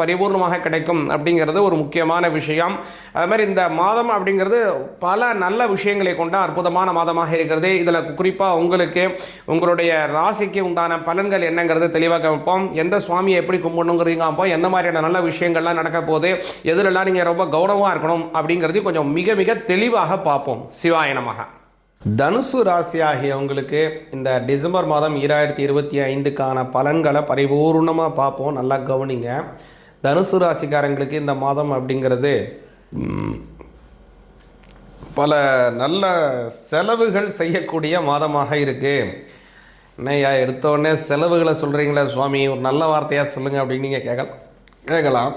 பரிபூர்ணமாக கிடைக்கும் அப்படிங்கிறது ஒரு முக்கியமான விஷயம். அது மாதிரி இந்த மாதம் அப்படிங்கிறது பல நல்ல விஷயங்களை கொண்ட அற்புதமான மாதமாக இருக்கிறது. இதில் குறிப்பாக உங்களுக்கு உங்களுடைய ராசிக்கு உண்டான பலன்கள் என்னங்கிறது தெளிவாக வைப்போம். எந்த சுவாமியை எப்படி கும்பிடணுங்கிறீங்க அப்போ எந்த மாதிரியான நல்ல விஷயங்கள்லாம் நடக்க போகுது எதிரெல்லாம் நீங்கள் ரொம்ப கௌரவமாக இருக்கணும் அப்படிங்கிறதையும் கொஞ்சம் மிக மிக தெளிவாக பார்ப்போம். சிவாயனமாக தனுசு ராசி ஆகியவங்களுக்கு இந்த டிசம்பர் மாதம் ஈராயிரத்தி இருபத்தி ஐந்துக்கான பலன்களை பரிபூர்ணமாக பார்ப்போம். நல்லா கவனிங்க. தனுசு ராசிக்காரங்களுக்கு இந்த மாதம் அப்படிங்கிறது பல நல்ல செலவுகள் செய்யக்கூடிய மாதமாக இருக்கு. என்னையா எடுத்த உடனே செலவுகளை சொல்கிறீங்களா சுவாமி ஒரு நல்ல வார்த்தையாக சொல்லுங்கள் அப்படின்னு நீங்கள் கேட்கலாம். கேட்கலாம்.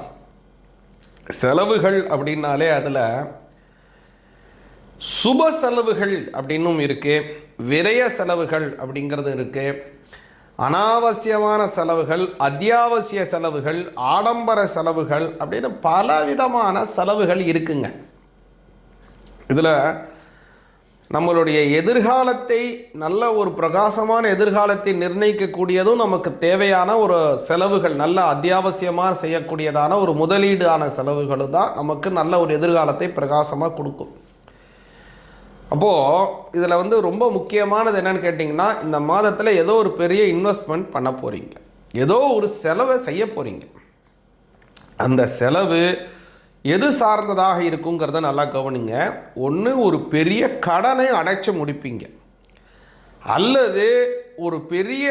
செலவுகள் அப்படின்னாலே அதில் சுப செலவுகள் அப்படின்னும் இருக்குது விரய செலவுகள் அப்படிங்கிறது இருக்குது அனாவசியமான செலவுகள் அத்தியாவசிய செலவுகள் ஆடம்பர செலவுகள் அப்படின்னு பல விதமான செலவுகள் இருக்குங்க. இதில் நம்மளுடைய எதிர்காலத்தை நல்ல ஒரு பிரகாசமான எதிர்காலத்தை நிர்ணயிக்கக்கூடியதும் நமக்கு தேவையான ஒரு செலவுகள் நல்ல அத்தியாவசியமாக செய்யக்கூடியதான ஒரு முதலீடான செலவுகள் தான் நமக்கு நல்ல ஒரு எதிர்காலத்தை பிரகாசமாக கொடுக்கும். அப்போது இதில் வந்து ரொம்ப முக்கியமானது என்னென்னு கேட்டிங்கன்னா இந்த மாதத்தில் ஏதோ ஒரு பெரிய இன்வெஸ்ட்மெண்ட் பண்ண போகிறீங்க ஏதோ ஒரு செலவை செய்ய போகிறீங்க அந்த செலவு எது சார்ந்ததாக இருக்குங்கிறத நல்லா கவனிங்க. ஒன்று ஒரு பெரிய கடனை அடைச்சி முடிப்பீங்க. அல்லது ஒரு பெரிய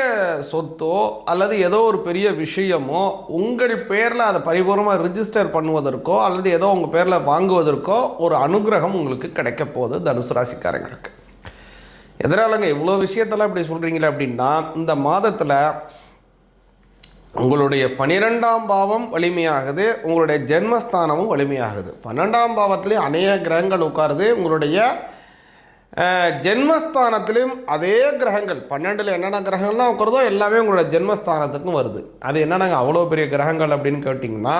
சொத்தோ அல்லது ஏதோ ஒரு பெரிய விஷயமோ உங்கள் பேரில் அதை பரிபூர்ணமாக ரிஜிஸ்டர் பண்ணுவதற்கோ அல்லது ஏதோ உங்கள் பேரில் வாங்குவதற்கோ ஒரு அனுகிரகம் உங்களுக்கு கிடைக்க போகுது தனுசு ராசிக்காரங்களுக்கு. எதனாலங்க இவ்வளோ விஷயத்தெல்லாம் இப்படி சொல்கிறீங்களே அப்படின்னா இந்த மாதத்தில் உங்களுடைய பனிரெண்டாம் பாவம் வலிமையாகுது உங்களுடைய ஜென்மஸ்தானமும் வலிமையாகுது. பன்னெண்டாம் பாவத்திலேயே அநேக கிரகங்கள் உட்காருது உங்களுடைய அஹ், ஜென்மஸ்தானத்திலும் அதே கிரகங்கள். பன்னெண்டில் என்னென்ன கிரகங்கள்லாம் உட்கிறதோ எல்லாமே உங்களோட ஜென்மஸ்தானத்துக்கும் வருது. அது என்னென்னங்க? அவ்வளோ பெரிய கிரகங்கள் அப்படின்னு கேட்டிங்கன்னா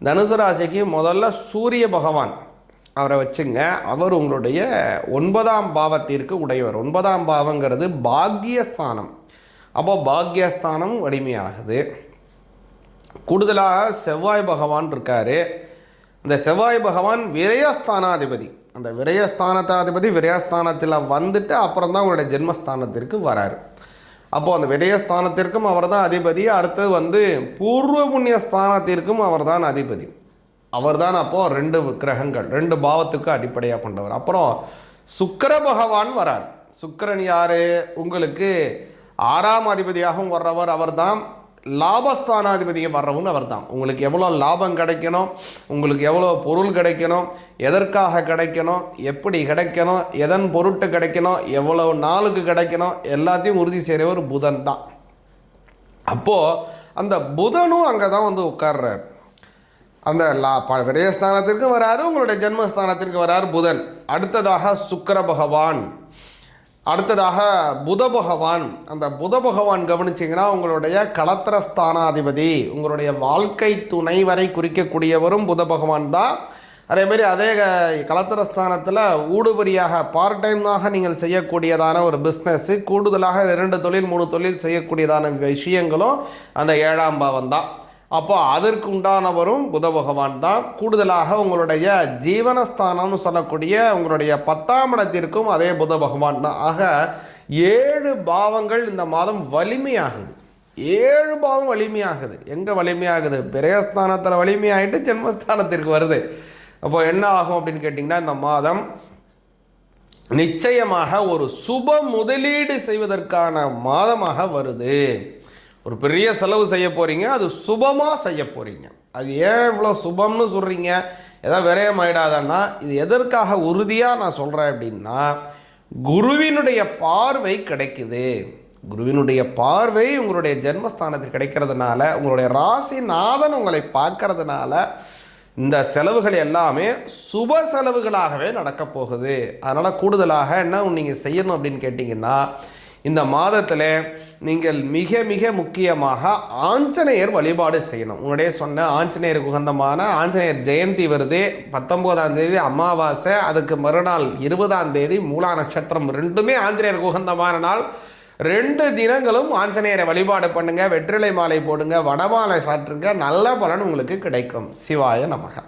தனுசு ராசிக்கு முதல்ல சூரிய பகவான். அவரை வச்சுங்க அவர் உங்களுடைய ஒன்பதாம் பாவத்திற்கு உடையவர். ஒன்பதாம் பாவங்கிறது பாக்கியஸ்தானம் அப்போ பாக்கியஸ்தானம் வலிமையாகுது கூடுதலாக செவ்வாய் பகவான் இருக்காரு. இந்த செவ்வாய் பகவான் விரயஸ்தானாதிபதி. அந்த விரயஸ்தானத்தாதிபதி விரயஸ்தானத்தில் வந்துட்டு அப்புறம் தான் உங்களுடைய ஜென்மஸ்தானத்திற்கு வராரு. அப்போது அந்த விரயஸ்தானத்திற்கும் அவர் தான் அதிபதி. அடுத்து வந்து பூர்வ புண்ணிய ஸ்தானத்திற்கும் அவர் தான் அதிபதி. அவர் தான் அப்போது ரெண்டு கிரகங்கள் ரெண்டு பாவத்துக்கு அடிப்படையாக கொண்டவர். அப்புறம் சுக்கர பகவான் வரார். சுக்கிரன் யார்? உங்களுக்கு ஆறாம் அதிபதியாகவும் வர்றவர் அவர்தான். லாபஸ்தானாதிபதியும் வர்றவங்க அவர் தான் உங்களுக்கு எவ்வளோ லாபம் கிடைக்கணும் உங்களுக்கு எவ்வளோ பொருள் கிடைக்கணும் எதற்காக கிடைக்கணும் எப்படி கிடைக்கணும் எதன் பொருட்டு கிடைக்கணும் எவ்வளோ நாளுக்கு கிடைக்கணும் எல்லாத்தையும் உறுதி செய்கிறவர் புதன் தான். அப்போது அந்த புதனும் அங்கே தான் வந்து உட்கார்றார். அந்த லா ப விரயஸ்தானத்திற்கு வராரு உங்களுடைய ஜென்மஸ்தானத்திற்கு வராரு புதன். அடுத்ததாக சுக்கர பகவான். அடுத்ததாக புத பகவான். அந்த புத பகவான் கவனிச்சிங்கன்னா உங்களுடைய களத்திரஸ்தானாதிபதி உங்களுடைய வாழ்க்கை துணை வரை குறிக்கக்கூடியவரும் புத பகவான் தான். அதேமாரி அதே க- களத்திரஸ்தானத்தில் ஊடுபடியாக பார்ட் டைமாக நீங்கள் செய்யக்கூடியதான ஒரு பிஸ்னஸ்ஸு கூடுதலாக இரண்டு தொழில் மூணு தொழில் செய்யக்கூடியதான விஷயங்களும் அந்த ஏழாம் பாவம் தான். அப்போ அதற்கு உண்டானவரும் புத பகவான் தான். கூடுதலாக உங்களுடைய ஜீவனஸ்தானம்னு சொல்லக்கூடிய உங்களுடைய பத்தாம் இடத்திற்கும் அதே புத பகவான் தான். ஆக ஏழு பாவங்கள் இந்த மாதம் வலிமையாகுது. ஏழு பாவம் வலிமையாகுது. எங்கே வலிமையாகுது? பிரயஸ்தானத்தில் வலிமையாகிட்டு ஜென்மஸ்தானத்திற்கு வருது. அப்போ என்ன ஆகும் அப்படின்னு கேட்டிங்கன்னா இந்த மாதம் நிச்சயமாக ஒரு சுப முதலீடு செய்வதற்கான மாதமாக வருது. ஒரு பெரிய செலவு செய்ய போகிறீங்க அது சுபமாக செய்ய போகிறீங்க அது ஏன் இவ்வளோ சுபம்னு சொல்கிறீங்க ஏதாவது விரயம் ஆயிடாதன்னா இது எதற்காக உறுதியாக நான் சொல்கிறேன் அப்படின்னா குருவினுடைய பார்வை கிடைக்குது. குருவினுடைய பார்வை உங்களுடைய ஜென்மஸ்தானத்தில் கிடைக்கிறதுனால உங்களுடைய ராசி நாதன் உங்களை பார்க்கறதுனால இந்த செலவுகள் எல்லாமே சுப செலவுகளாகவே நடக்க போகுது. அதனால் கூடுதலாக என்ன நீங்கள் செய்யணும் அப்படின்னு கேட்டிங்கன்னா இந்த மாதத்தில் நீங்கள் மிக மிக முக்கியமாக ஆஞ்சநேயர் வழிபாடு செய்யணும். உன்னுடைய சொன்ன ஆஞ்சநேயர் உகந்தமான ஆஞ்சநேயர் ஜெயந்தி வருது பத்தொம்போதாம் தேதி அமாவாசை அதுக்கு மறுநாள் இருபதாம் தேதி மூலா நட்சத்திரம். ரெண்டுமே ஆஞ்சநேயர் உகந்தமான நாள். ரெண்டு தினங்களும் ஆஞ்சநேயரை வழிபாடு பண்ணுங்க வெற்றிலை மாலை போடுங்க வடமாலை சாற்றுங்க நல்ல பலன் உங்களுக்கு கிடைக்கும். சிவாய நமக.